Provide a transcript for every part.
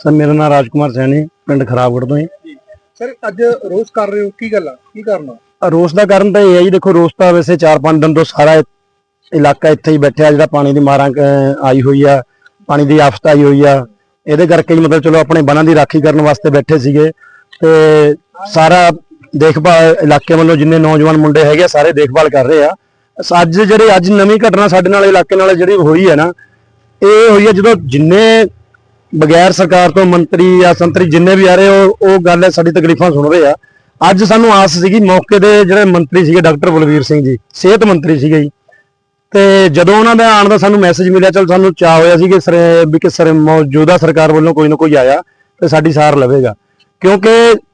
Sir ਮੇਰਾ ਨਾਮ ਰਾਜਕੁਮਾਰ ਸੈਣੀ ਪਿੰਡ ਖਰਾਬਗੜ੍ਹ ਤੋਂ ਹੈ ਸਰ ਅੱਜ ਰੋਜ਼ ਕਰ ਰਹੇ ਹੋ ਕੀ ਗੱਲ ਆ? ਕੀ ਕਰਨਾ ਰੋਸ ਦਾ ਕਾਰਨ ਤਾਂ ਇਹ ਹੈ ਜੀ ਦੇਖੋ ਰੋਸ ਤਾਂ ਵੈਸੇ 4-5 ਦਿਨ ਤੋਂ ਸਾਰਾ ਇਲਾਕਾ ਇੱਥੇ ਹੀ ਬੈਠਿਆ ਜਿਹੜਾ ਪਾਣੀ ਦੀ ਮਾਰਾਂ ਆਈ ਹੋਈ ਆ ਪਾਣੀ ਦੀ ਆਫਤ ਆਈ ਹੋਈ ਆ। ਇਹਦੇ ਕਰਕੇ ਹੀ ਮਤਲਬ ਚਲੋ ਆਪਣੇ ਬਨਾਂ ਦੀ ਰਾਖੀ ਕਰਨ ਵਾਸਤੇ ਬੈਠੇ ਸੀਗੇ। ਤੇ ਸਾਰਾ ਦੇਖਭਾਲ ਇਲਾਕੇ ਵੱਲੋਂ ਜਿੰਨੇ ਨੌਜਵਾਨ ਮੁੰਡੇ ਹੈਗੇ ਸਾਰੇ ਦੇਖਭਾਲ ਕਰ ਰਹੇ ਆ। ਅੱਜ ਜਿਹੜੇ ਅੱਜ ਨਵੀਂ ਘਟਨਾ ਸਾਡੇ ਨਾਲ ਇਲਾਕੇ ਨਾਲ ਜਿਹੜੀ ਹੋਈ ਹੈ ਨਾ ਇਹ ਹੋਈ ਹੈ ਜਦੋਂ ਜਿੰਨੇ ਬਗੈਰ ਸਰਕਾਰ ਤੋਂ ਮੰਤਰੀ ਜਾਂ ਸੰਤਰੀ ਜਿੰਨੇ ਵੀ ਆ ਰਹੇ, ਉਹ ਉਹ ਗੱਲ ਹੈ, ਸਾਡੀ ਤਕਲੀਫਾਂ ਸੁਣ ਰਹੇ ਆ। ਅੱਜ ਸਾਨੂੰ ਆਸ ਸੀਗੀ, ਮੌਕੇ ਦੇ ਜਿਹੜੇ ਮੰਤਰੀ ਸੀਗੇ, ਡਾਕਟਰ ਬਲਵੀਰ ਸਿੰਘ ਜੀ, ਸਿਹਤ ਮੰਤਰੀ ਸੀਗੇ ਜੀ। ਤੇ ਜਦੋਂ ਉਹਨਾਂ ਦਾ ਆਉਣ ਦਾ ਸਾਨੂੰ ਮੈਸੇਜ ਮਿਲਿਆ, ਚਲ ਸਾਨੂੰ ਚਾਹ ਹੋਇਆ ਸੀ ਕਿ ਸਰ, ਵੀ ਕਿ ਸਰ, ਮੌਜੂਦਾ ਸਰਕਾਰ ਵੱਲੋਂ ਕੋਈ ਨਾ ਕੋਈ ਆਇਆ ਤੇ ਸਾਡੀ ਸਾਰ ਲਵੇਗਾ। ਕਿਉਂਕਿ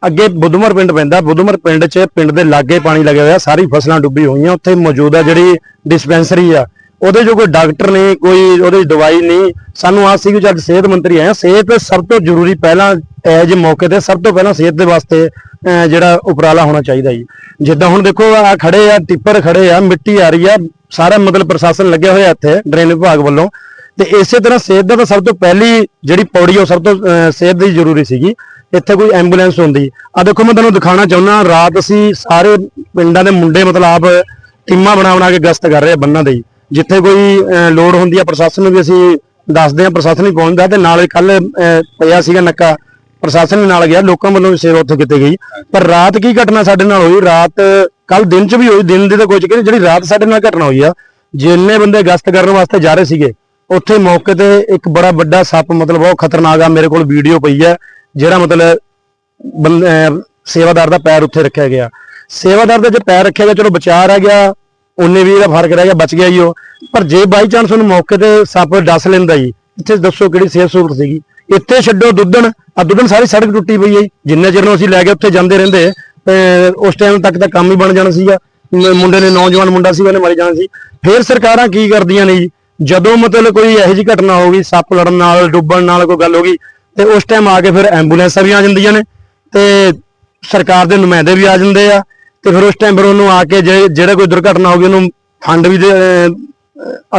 ਅੱਗੇ ਬੁੱਧਮਰ ਪਿੰਡ ਪੈਂਦਾ, ਬੁੱਧਮਰ ਪਿੰਡ 'ਚ ਪਿੰਡ ਦੇ ਲਾਗੇ ਪਾਣੀ ਲੱਗਿਆ ਹੋਇਆ, ਸਾਰੀ ਫਸਲਾਂ ਡੁੱਬੀ ਹੋਈਆਂ, ਉੱਥੇ ਮੌਜੂਦਾ ਜਿਹੜੀ ਡਿਸਪੈਂਸਰੀ ਆ ਉਹਦੇ ਜੋ ਕੋਈ ਡਾਕਟਰ ਨਹੀਂ ਕੋਈ ਉਹਦੀ ਦਵਾਈ ਨਹੀਂ ਸਾਨੂੰ ਆਸ ਸੀ ਕਿ ਜਦ ਸਿਹਤ ਮੰਤਰੀ ਆਇਆ ਸਿਹਤ ਸਭ ਤੋਂ ਜ਼ਰੂਰੀ ਪਹਿਲਾਂ ਐਜ ਮੌਕੇ ਤੇ ਸਭ ਤੋਂ ਪਹਿਲਾਂ ਸਿਹਤ ਦੇ ਵਾਸਤੇ ਅਹ, ਜਿਹੜਾ ਉਪਰਾਲਾ ਹੋਣਾ ਚਾਹੀਦਾ ਜੀ। ਜਿੱਦਾਂ ਹੁਣ ਦੇਖੋ ਆ ਖੜੇ ਆ ਟਿੱਪਰ ਖੜੇ ਆ ਮਿੱਟੀ ਆ ਰਹੀ ਆ ਸਾਰਾ ਮਤਲਬ ਪ੍ਰਸ਼ਾਸਨ ਲੱਗਿਆ ਹੋਇਆ ਇੱਥੇ ਡਰੇਨ ਵਿਭਾਗ ਵੱਲੋਂ। ਤੇ ਇਸੇ ਤਰ੍ਹਾਂ ਸਿਹਤ ਦਾ ਤਾਂ ਸਭ ਤੋਂ ਪਹਿਲੀ ਜਿਹੜੀ ਪੌੜੀ ਉਹ ਸਭ ਤੋਂ ਸਿਹਤ ਦੀ ਜ਼ਰੂਰੀ ਸੀਗੀ। ਇੱਥੇ ਕੋਈ ਐਂਬੂਲੈਂਸ ਹੁੰਦੀ। ਆ ਦੇਖੋ ਮੈਂ ਤੁਹਾਨੂੰ ਦਿਖਾਉਣਾ ਚਾਹੁੰਦਾ ਰਾਤ ਅਸੀਂ ਸਾਰੇ ਪਿੰਡਾਂ ਦੇ ਮੁੰਡੇ ਮਤਲਬ ਆਪ ਟੀਮਾਂ ਬਣਾ ਬਣਾ ਕੇ ਗਸ਼ਤ ਕਰ ਰਹੇ ਆ ਬੰਨਾਂ ਦੇ ਜਿੱਥੇ ਕੋਈ ਅਹ, ਲੋੜ ਹੁੰਦੀ ਆ ਪ੍ਰਸ਼ਾਸਨ ਨੂੰ ਵੀ ਅਸੀਂ ਦੱਸਦੇ ਆ ਪ੍ਰਸ਼ਾਸਨ ਵੀ ਪਹੁੰਚਦਾ ਤੇ ਨਾਲ ਕੱਲ ਪਿਆ ਸੀਗਾ ਨੱਕਾ ਪ੍ਰਸ਼ਾਸਨ ਨਾਲ ਗਿਆ ਲੋਕਾਂ ਵੱਲੋਂ ਵੀ ਸੇਵਾ ਉੱਥੇ ਕੀਤੀ ਗਈ। ਪਰ ਰਾਤ ਕੀ ਘਟਨਾ ਸਾਡੇ ਨਾਲ ਹੋਈ? ਰਾਤ ਕੱਲ ਦਿਨ ਚ ਵੀ ਹੋਈ ਦਿਨ ਦੀ ਤਾਂ ਕੋਈ ਚੱਕਰ ਜਿਹੜੀ ਰਾਤ ਸਾਡੇ ਨਾਲ ਘਟਨਾ ਹੋਈ ਆ ਜਿੰਨੇ ਬੰਦੇ ਗਸ਼ਤ ਕਰਨ ਵਾਸਤੇ ਜਾ ਰਹੇ ਸੀਗੇ ਉੱਥੇ ਮੌਕੇ ਤੇ ਇੱਕ ਬੜਾ ਵੱਡਾ ਸੱਪ ਮਤਲਬ ਬਹੁਤ ਖਤਰਨਾਕ ਆ ਮੇਰੇ ਕੋਲ ਵੀਡੀਓ ਪਈ ਆ ਜਿਹੜਾ ਮਤਲਬ ਬੰਦ- ਅਹ ਸੇਵਾਦਾਰ ਦਾ ਪੈਰ ਉੱਥੇ ਰੱਖਿਆ ਗਿਆ। ਸੇਵਾਦਾਰ ਦਾ ਜੇ ਪੈਰ ਰੱਖਿਆ ਗਿਆ ਚਲੋ ਬਚਾ ਰਹਿ ਗਿਆ ਉਹਨੇ ਵੀ ਇਹਦਾ ਫ਼ਰਕ ਰਹਿ ਗਿਆ, ਬਚ ਗਿਆ ਜੀ ਉਹ। ਪਰ ਜੇ ਬਾਈ ਚਾਂਸ ਉਹਨੂੰ ਮੌਕੇ ਤੇ ਸੱਪ ਡਸ ਲੈਂਦਾ ਜੀ, ਇੱਥੇ ਦੱਸੋ ਕਿਹੜੀ ਸਿਹਤ ਸਹੂਲਤ ਸੀਗੀ। ਇੱਥੇ ਛੱਡੋ ਦੁੱਧਣ ਆ ਦੁੱਧਣ ਸਾਰੀ ਸੜਕ ਟੁੱਟੀ ਪਈ ਹੈ ਜਿੰਨੇ ਚਿਰ ਨੂੰ ਅਸੀਂ ਲੈ ਕੇ ਉੱਥੇ ਜਾਂਦੇ ਰਹਿੰਦੇ, ਤੇ ਉਸ ਟਾਈਮ ਤੱਕ ਤਾਂ ਕੰਮ ਹੀ ਬਣ ਜਾਣਾ ਸੀਗਾ। ਮੁੰਡੇ ਨੇ, ਨੌਜਵਾਨ ਮੁੰਡਾ ਸੀ, ਉਹਨੇ ਮਰ ਜਾਣਾ ਸੀ। ਫੇਰ ਸਰਕਾਰਾਂ ਕੀ ਕਰਦੀਆਂ ਨੇ ਜੀ? ਜਦੋਂ ਮਤਲਬ ਕੋਈ ਇਹੋ ਜਿਹੀ ਘਟਨਾ ਹੋ ਗਈ, ਸੱਪ ਲੜਨ ਨਾਲ, ਡੁੱਬਣ ਨਾਲ ਕੋਈ ਗੱਲ ਹੋ ਗਈ, ਤੇ ਉਸ ਟਾਈਮ ਆ ਕੇ ਫਿਰ ਐਂਬੂਲੈਂਸਾਂ ਵੀ ਆ ਜਾਂਦੀਆਂ ਨੇ, ਤੇ ਸਰਕਾਰ ਦੇ ਨੁਮਾਇੰਦੇ ਵੀ ਆ ਜਾਂਦੇ ਆ। ਤੇ ਫਿਰ ਉਸ ਟਾਈਮ ਫਿਰ ਉਹਨੂੰ ਆ ਕੇ ਜੇ ਜਿਹੜਾ ਕੋਈ ਦੁਰਘਟਨਾ ਹੋ ਗਈ ਉਹਨੂੰ ਫੰਡ ਵੀ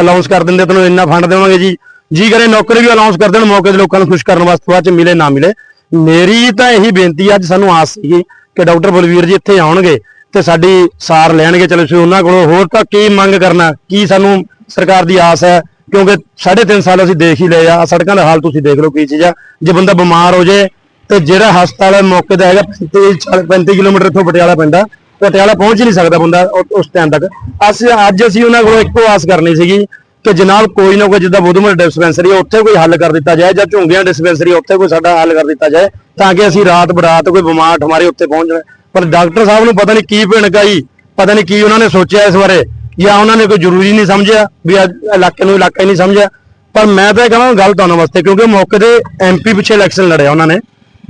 ਅਲਾਉਂਸ ਕਰ ਦਿੰਦੇ ਤੈਨੂੰ ਇੰਨਾ ਫੰਡ ਦੇਵਾਂਗੇ ਜੀ। ਜੀ ਕਰੇ ਨੌਕਰੀ ਵੀ ਅਲਾਉਂਸ ਕਰ ਦੇਣ ਮੌਕੇ ਦੇ ਲੋਕਾਂ ਨੂੰ ਖੁਸ਼ ਕਰਨ ਵਾਸਤੇ ਬਾਅਦ ਚ ਮਿਲੇ ਨਾ ਮਿਲੇ। ਮੇਰੀ ਤਾਂ ਇਹੀ ਬੇਨਤੀ ਆ, ਅੱਜ ਸਾਨੂੰ ਆਸ ਸੀਗੀ ਕਿ ਡਾਕਟਰ ਬਲਵੀਰ ਜੀ ਇੱਥੇ ਆਉਣਗੇ ਤੇ ਸਾਡੀ ਸਾਰ ਲੈਣਗੇ। ਚਲੋ ਅਸੀਂ ਉਹਨਾਂ ਕੋਲੋਂ ਹੋਰ ਤਾਂ ਕੀ ਮੰਗ ਕਰਨਾ ਕੀ ਸਾਨੂੰ ਸਰਕਾਰ ਦੀ ਆਸ ਹੈ? ਕਿਉਂਕਿ 3.5 ਸਾਲ ਅਸੀਂ ਦੇਖ ਹੀ ਲਏ ਆ ਸੜਕਾਂ ਦਾ ਹਾਲ ਤੁਸੀਂ ਦੇਖ ਲਓ ਕੀ ਚੀਜ਼ ਆ। ਜੇ ਬੰਦਾ ਬਿਮਾਰ ਹੋ ਜੇ ਤੇ ਜਿਹੜਾ ਹਸਪਤਾਲ ਹੈ ਮੌਕੇ ਦਾ ਹੈਗਾ 35 35 ਕਿਲੋਮੀਟਰ ਇੱਥੋਂ ਪਟਿਆਲਾ ਪੈਂਦਾ। ਪਟਿਆਲਾ ਪਹੁੰਚ ਹੀ ਨਹੀਂ ਸਕਦਾ ਬੰਦਾ ਉਹ- ਉਸ ਟਾਈਮ ਤੱਕ। ਅਸੀਂ ਅੱਜ ਅਸੀਂ ਉਹਨਾਂ ਕੋਲੋਂ ਇੱਕੋ ਆਸ ਕਰਨੀ ਸੀਗੀ ਕਿ ਜਨਾਬ ਕੋਈ ਨਾ ਕੋਈ ਜਿੱਦਾਂ ਬੁੱਧਮਰ ਡਿਸਪੈਂਸਰੀ ਹੈ ਉੱਥੇ ਕੋਈ ਹੱਲ ਕਰ ਦਿੱਤਾ ਜਾਏ ਜਾਂ ਝੁੰਗੀਆਂ ਡਿਸਪੈਂਸਰੀ ਉੱਥੇ ਕੋਈ ਸਾਡਾ ਹੱਲ ਕਰ ਦਿੱਤਾ ਜਾਏ ਤਾਂ ਕਿ ਅਸੀਂ ਰਾਤ ਬਰਾਤ ਕੋਈ ਬਿਮਾਰ ਠਮਾਰੇ ਉੱਥੇ ਪਹੁੰਚ ਜਾਏ ਪਰ ਡਾਕਟਰ ਸਾਹਿਬ ਨੂੰ ਪਤਾ ਨਹੀਂ ਕੀ ਭਿਣਕ ਆਈ, ਪਤਾ ਨਹੀਂ ਕੀ ਉਹਨਾਂ ਨੇ ਸੋਚਿਆ ਇਸ ਬਾਰੇ ਜਾਂ ਉਹਨਾਂ ਨੇ ਕੋਈ ਜ਼ਰੂਰੀ ਨਹੀਂ ਸਮਝਿਆ ਵੀ ਅੱਜ ਇਲਾਕੇ ਨੂੰ ਇਲਾਕਾ ਹੀ ਨਹੀਂ ਸਮਝਿਆ। ਪਰ ਮੈਂ ਤਾਂ ਇਹ ਕਹਾਂਗਾ ਗਲਤ ਉਹਨਾਂ ਵਾਸਤੇ ਕਿਉਂਕਿ ਮੌਕੇ ਤੇ ਐਮਪੀ ਪਿੱਛੇ ਇਲੈਕਸ਼ਨ ਲੜਿਆ ਉਹਨਾਂ ਨੇ।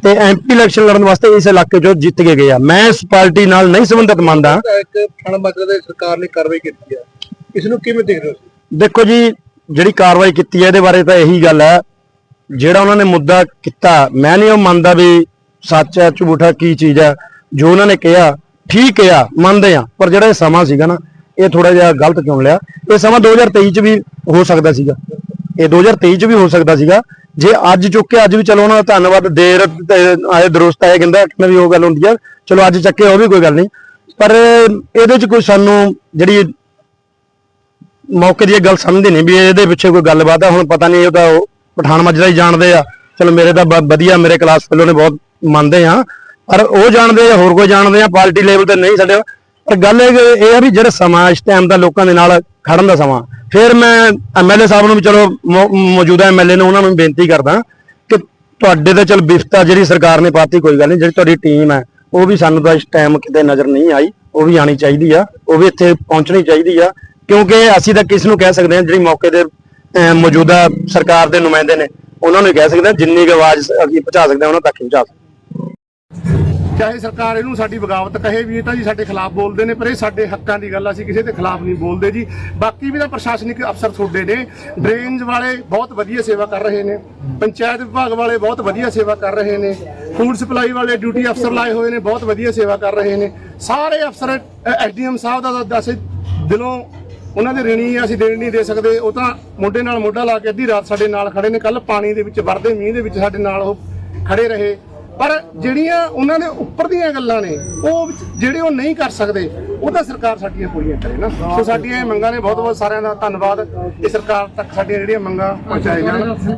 ਤੇ ਐਮਪੀ ਇਲੈਕਸ਼ਨ ਲੜਨ ਵਾਸਤੇ ਇਸ ਇਲਾਕੇ 'ਚੋਂ ਜਿੱਤ ਕੇ ਗਏ ਆ। ਮੈਂ ਇਸ ਪਾਰਟੀ ਨਾਲ ਨਹੀਂ ਸੰਬੰਧਿਤ ਮੰਨਦਾ। ਇੱਕ ਫਣ ਮਤਲਬ ਦੇ ਸਰਕਾਰ ਨੇ ਕਾਰਵਾਈ ਕੀਤੀ ਆ। ਇਸ ਨੂੰ ਕਿਵੇਂ ਦੇਖ ਰਹੇ ਹੋ ਦੇਖੋ ਜੀ ਜਿਹੜੀ ਕਾਰਵਾਈ ਕੀਤੀ ਹੈ ਇਹਦੇ ਬਾਰੇ ਤਾਂ ਇਹੀ ਗੱਲ ਹੈ ਜਿਹੜਾ ਉਹਨਾਂ ਨੇ ਮੁੱਦਾ ਕੀਤਾ ਮੈਂ ਨਹੀਂ ਉਹ ਮੰਨਦਾ ਵੀ ਸੱਚ ਹੈ ਝੂਠ ਹੈ ਕੀ ਚੀਜ਼ ਹੈ ਜੋ ਉਹਨਾਂ ਨੇ ਕਿਹਾ ਠੀਕ ਕਿਹਾ ਮੰਨਦੇ ਆ। ਪਰ ਜਿਹੜਾ ਇਹ ਸਮਾਂ ਸੀਗਾ ਨਾ ਇਹ ਥੋੜਾ ਜਿਹਾ ਗਲਤ ਚੁਣ ਲਿਆ? ਇਹ ਸਮਾਂ 2023 ਚ ਵੀ ਹੋ ਸਕਦਾ ਸੀਗਾ। ਇਹ 2023 ਚ ਵੀ ਹੋ ਸਕਦਾ ਸੀਗਾ। ਜੇ ਅੱਜ ਚੁੱਕ ਅੱਜ ਵੀ ਚਲੋ ਉਹਨਾਂ ਦਾ ਧੰਨਵਾਦ, ਦੇਰ ਆਏ ਦਰੁਸਤ ਆਏ, ਕਹਿੰਦਾ ਕਿ ਵੀ ਉਹ ਗੱਲ ਹੁੰਦੀ ਆ, ਚਲੋ ਅੱਜ ਚੱਕੇ ਉਹ ਵੀ ਕੋਈ ਗੱਲ ਨਹੀਂ। ਪਰ ਇਹਦੇ ਚ ਕੋਈ ਸਾਨੂੰ ਜਿਹੜੀ ਮੌਕੇ ਦੀ ਇਹ ਗੱਲ ਸਮਝਦੇ ਨਹੀਂ ਵੀ ਇਹਦੇ ਪਿੱਛੇ ਕੋਈ ਗੱਲਬਾਤ ਆ, ਹੁਣ ਪਤਾ ਨਹੀਂ ਉਹ ਤਾਂ ਉਹ ਪਠਾਨ ਮਾਜਰਾ ਹੀ ਜਾਣਦੇ ਆ। ਚਲੋ ਮੇਰੇ ਤਾਂ ਬ- ਵਧੀਆ ਮੇਰੇ ਕਲਾਸ ਫੈਲੋ ਨੇ ਬਹੁਤ ਮੰਨਦੇ ਆ, ਪਰ ਉਹ ਜਾਣਦੇ ਆ, ਹੋਰ ਕੋਈ ਜਾਣਦੇ ਆ, ਪਾਰਟੀ ਲੈਵਲ ਤੇ ਨਹੀਂ ਸਾਡੇ ਪਰ ਗੱਲ ਇਹ ਕਿ ਇਹ ਆ ਵੀ ਜਿਹੜਾ ਸਮਾਂ ਇਸ ਟਾਈਮ ਦਾ ਲੋਕਾਂ ਦੇ ਨਾਲ ਖੜਨ ਦਾ ਸਮਾਂ। ਫਿਰ ਮੈਂ ਐਮਐਲਏ ਸਾਹਿਬ ਨੂੰ ਵੀ ਚਲੋ ਮੌਜੂਦਾ ਐਮਐਲਏ ਨੂੰ ਉਹਨਾਂ ਨੂੰ ਬੇਨਤੀ ਕਰਦਾ ਕਿ ਤੁਹਾਡੇ ਤੇ ਚਲ ਬਿਫਤਾ ਜਿਹੜੀ ਸਰਕਾਰ ਨੇ ਪਾਤੀ ਕੋਈ ਗੱਲ ਨਹੀਂ ਜਿਹੜੀ ਤੁਹਾਡੀ ਟੀਮ ਹੈ, ਉਹ ਵੀ ਸਾਨੂੰ ਤਾਂ ਇਸ ਟਾਈਮ ਕਿਤੇ ਨਜ਼ਰ ਨਹੀਂ ਆਈ, ਉਹ ਵੀ ਆਣੀ ਚਾਹੀਦੀ ਆ, ਉਹ ਵੀ ਇੱਥੇ ਪਹੁੰਚਣੀ ਚਾਹੀਦੀ ਆ, ਕਿਉਂਕਿ ਅਸੀਂ ਤਾਂ ਕਿਸ ਨੂੰ ਕਹਿ ਸਕਦੇ ਹਾਂ ਜਿਹੜੀ ਮੌਕੇ ਦੇ ਮੌਜੂਦਾ ਸਰਕਾਰ ਦੇ ਨੁਮਾਇੰਦੇ ਨੇ, ਉਹਨਾਂ ਨੂੰ ਹੀ ਕਹਿ ਸਕਦੇ ਹਾਂ, ਜਿੰਨੀ ਕੁ ਆਵਾਜ਼ ਅਸੀਂ ਪਹੁੰਚਾ ਸਕਦੇ ਹਾਂ, ਉਹਨਾਂ ਤੱਕ ਹੀ ਪਹੁੰਚਾ ਸਕਦੇ ਚਾਹੇ ਸਰਕਾਰ ਇਹਨੂੰ ਸਾਡੀ ਬਗਾਵਤ ਕਹੇ ਵੀ ਇਹ ਤਾਂ ਜੀ ਸਾਡੇ ਖਿਲਾਫ ਬੋਲਦੇ ਨੇ ਪਰ ਇਹ ਸਾਡੇ ਹੱਕਾਂ ਦੀ ਗੱਲ ਆ, ਅਸੀਂ ਕਿਸੇ ਦੇ ਖਿਲਾਫ ਨਹੀਂ ਬੋਲਦੇ ਜੀ। ਬਾਕੀ ਵੀ ਤਾਂ ਪ੍ਰਸ਼ਾਸਨਿਕ ਅਫਸਰ ਤੁਹਾਡੇ ਨੇ ਡਰੇਨਜ ਵਾਲੇ ਬਹੁਤ ਵਧੀਆ ਸੇਵਾ ਕਰ ਰਹੇ ਨੇ ਪੰਚਾਇਤ ਵਿਭਾਗ ਵਾਲੇ ਬਹੁਤ ਵਧੀਆ ਸੇਵਾ ਕਰ ਰਹੇ ਨੇ ਫੂਡ ਸਪਲਾਈ ਵਾਲੇ ਡਿਊਟੀ ਅਫਸਰ ਲਾਏ ਹੋਏ ਨੇ ਬਹੁਤ ਵਧੀਆ ਸੇਵਾ ਕਰ ਰਹੇ ਨੇ। ਸਾਰੇ ਅਫਸਰ ਐਸਡੀਐਮ ਸਾਹਿਬ ਦਾ ਤਾਂ ਅਸੀਂ ਦਿਲੋਂ ਉਹਨਾਂ ਦੇ ਰਿਣੀ ਅਸੀਂ ਦੇਣ ਨਹੀਂ ਦੇ ਸਕਦੇ ਉਹ ਤਾਂ ਮੋਢੇ ਨਾਲ ਮੋਢਾ ਲਾ ਕੇ ਅੱਧੀ ਰਾਤ ਸਾਡੇ ਨਾਲ ਖੜੇ ਨੇ ਕੱਲ ਪਾਣੀ ਦੇ ਵਿੱਚ ਵਰਦੇ ਮੀਂਹ ਦੇ ਵਿੱਚ ਸਾਡੇ ਨਾਲ ਉਹ ਖੜੇ ਰਹੇ। ਪਰ ਜਿਹੜੀਆਂ ਉਹਨਾਂ ਦੇ ਉੱਪਰ ਦੀਆਂ ਗੱਲਾਂ ਨੇ, ਉਹ ਜਿਹੜੇ ਉਹ ਨਹੀਂ ਕਰ ਸਕਦੇ, ਉਹ ਤਾਂ ਸਰਕਾਰ ਸਾਡੀਆਂ ਪੂਰੀਆਂ ਕਰੇ ਨਾ। ਸੋ ਸਾਡੀਆਂ ਇਹ ਮੰਗਾਂ ਨੇ ਬਹੁਤ ਬਹੁਤ ਸਾਰਿਆਂ ਦਾ ਧੰਨਵਾਦ। ਇਹ ਸਰਕਾਰ ਤੱਕ ਸਾਡੀਆਂ ਜਿਹੜੀਆਂ ਮੰਗਾਂ ਪਹੁੰਚਾਏ ਜਾਣ